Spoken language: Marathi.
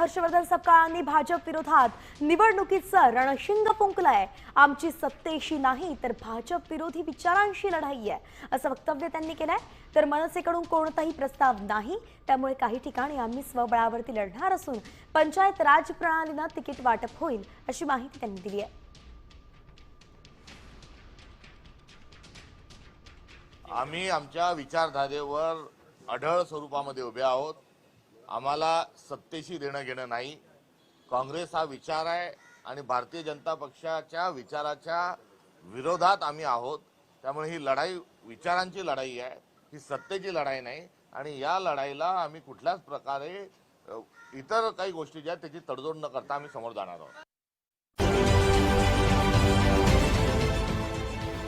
हर्षवर्धन सपकाळांनी भाजप विरोधात निवडणुकीचं रणशिंग फुंकलंय. आमची सत्तेशी नाही तर भाजप विरोधी विचारांशी लढाई आहे असं वक्तव्य त्यांनी केलंय. तर मनसेकडून कोणताही प्रस्ताव नाही त्यामुळे काही ठिकाणी आम्ही स्वबळावरती लढणार असून पंचायत राज प्रणालीनं तिकीट वाटप होईल अशी माहिती त्यांनी दिली आहे. आम्ही आमच्या विचारधारेवर अढळ स्वरूपामध्ये उभे आहोत. आम्हाला सत्तेशी देणं घेणं नाही. काँग्रेस हा विचार आहे आणि भारतीय जनता पक्षाच्या विचाराच्या विरोधात आम्ही आहोत. त्यामुळे ही लढाई विचारांची लढाई आहे ही सत्तेची लढाई नाही आणि या लढाईला आम्ही कुठल्याच प्रकारे इतर काही गोष्टी ज्या त्याची तडजोड न करता आम्ही समोर जाणार आहोत.